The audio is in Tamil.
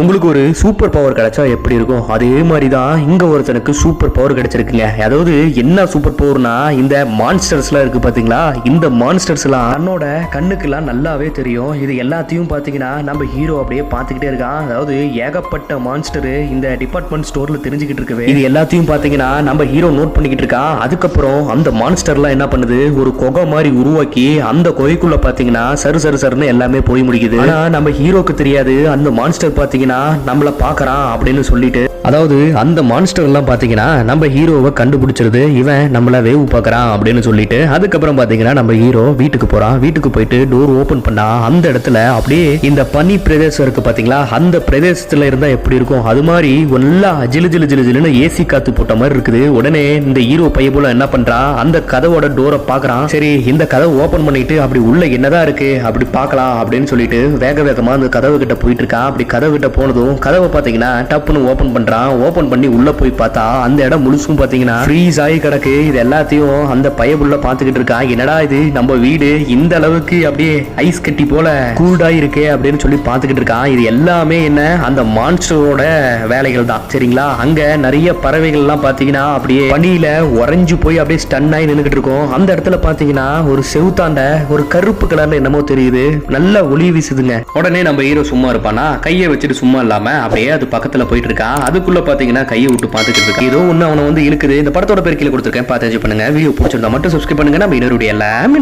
உங்களுக்கு ஒரு சூப்பர் பவர் கிடைச்சா எப்படி இருக்கும்? அதே மாதிரி தான் இங்கே ஒருத்தனுக்கு சூப்பர் பவர் கிடைச்சிருக்குங்க. அதாவது என்ன சூப்பர் பவர்னா இந்த மான்ஸ்டர்ஸ்லாம் இருக்குது பார்த்தீங்களா இந்த மான்ஸ்டர்ஸ்லாம் தன்னோட கண்ணுக்கெல்லாம் நல்லாவே தெரியும். இது எல்லாத்தையும் பார்த்தீங்கன்னா நம்ம ஹீரோ அப்படியே பார்த்துக்கிட்டே இருக்கான். அதாவது ஏகப்பட்ட மான்ஸ்டர் இந்த டிபார்ட்மெண்ட் ஸ்டோரில் தெரிஞ்சுக்கிட்டு இருக்கவே. இது எல்லாத்தையும் பார்த்தீங்கன்னா நம்ம ஹீரோ நோட் பண்ணிக்கிட்டு இருக்கான். அதுக்கப்புறம் அந்த மான்ஸ்டர்லாம் என்ன பண்ணுது? ஒரு குகை மாதிரி உருவாக்கி அந்த கொகைக்குள்ளே பார்த்தீங்கன்னா சரு சரு சருன்னு எல்லாமே போய் முடிக்குது. ஆனால் நம்ம ஹீரோக்கு தெரியாது. அந்த மான்ஸ்டர் பாத்தீங்கன்னா நம்மள பாக்குறான் அப்படின்னு சொல்லிட்டு அதாவது அந்த மான்ஸ்டர்லாம் பார்த்தீங்கன்னா நம்ம ஹீரோவை கண்டுபிடிச்சிருது. இவன் நம்மளை வேவு பார்க்குறான் அப்படின்னு சொல்லிட்டு அதுக்கப்புறம் பார்த்தீங்கன்னா நம்ம ஹீரோ வீட்டுக்கு போகிறான் வீட்டுக்கு போயிட்டு டோர் ஓப்பன் பண்ணா அந்த இடத்துல அப்படியே இந்த பனி பிரதேசம் இருக்கு பார்த்தீங்களா அந்த பிரதேசத்தில் இருந்தால் எப்படி இருக்கும்? அது மாதிரி நல்லா ஜிலு ஜிலு ஜிலு ஜிலுன்னு ஏசி காத்து போட்ட மாதிரி இருக்குது. உடனே இந்த ஹீரோ பைய போல என்ன பண்ணுறான் அந்த கதவோட டோரை பார்க்குறான். சரி இந்த கதவை ஓப்பன் பண்ணிட்டு அப்படி உள்ள என்னதான் இருக்கு? அப்படி பார்க்கலாம் அப்படின்னு சொல்லிட்டு வேக வேகமாக அந்த கதவு கிட்ட போயிட்டு இருக்கான். அப்படி கதவு கிட்ட போனதும் கதவை பார்த்தீங்கன்னா டப்புன்னு ஓப்பன் பண்ணுறான் பண்றான் ஓப்பன் பண்ணி உள்ள போய் பார்த்தா அந்த இடம் முழுசும் பாத்தீங்கன்னா ஃப்ரீஸ் ஆகி கிடக்கு. இது எல்லாத்தையும் அந்த பயபுள்ள பாத்துக்கிட்டு இருக்கான் என்னடா இது? நம்ம வீடு இந்த அளவுக்கு அப்படியே ஐஸ் கட்டி போல கூல்டா இருக்கே அப்படின்னு சொல்லி பாத்துக்கிட்டு இருக்கான் இது எல்லாமே என்ன? அந்த மான்ஸ்டரோட வேலைகள் தான் சரிங்களா? அங்க நிறைய பறவைகள் எல்லாம் பாத்தீங்கன்னா அப்படியே பனியில உறைஞ்சு போய் அப்படியே ஸ்டன் ஆகி நின்னுகிட்டு இருக்கும். அந்த இடத்துல பாத்தீங்கன்னா ஒரு செவுத்தாண்ட ஒரு கருப்பு கலர்ல என்னமோ தெரியுது. நல்ல ஒளி வீசுதுங்க. உடனே நம்ம ஹீரோ சும்மா இருப்பானா? கையை வச்சுட்டு சும்மா இல்லாம அப்படியே அது பக்கத்துல போயிட்டு இருக்கான் அதுக்குள்ள பாத்தீங்கன்னா கையை விட்டு பாத்துக்கிட்டு ஏதோ ஒண்ணு அவனை வந்து இழுக்குது. இந்த படத்தோட பேர் கீழே கொடுத்துருக்கேன். பார்த்து பண்ணுங்க. வீடியோ பிடிச்சிருந்தா மட்டும் சப்ஸ்கிரைப் பண்ணுங்க. நம்ம இன்னொரு எல்லாமே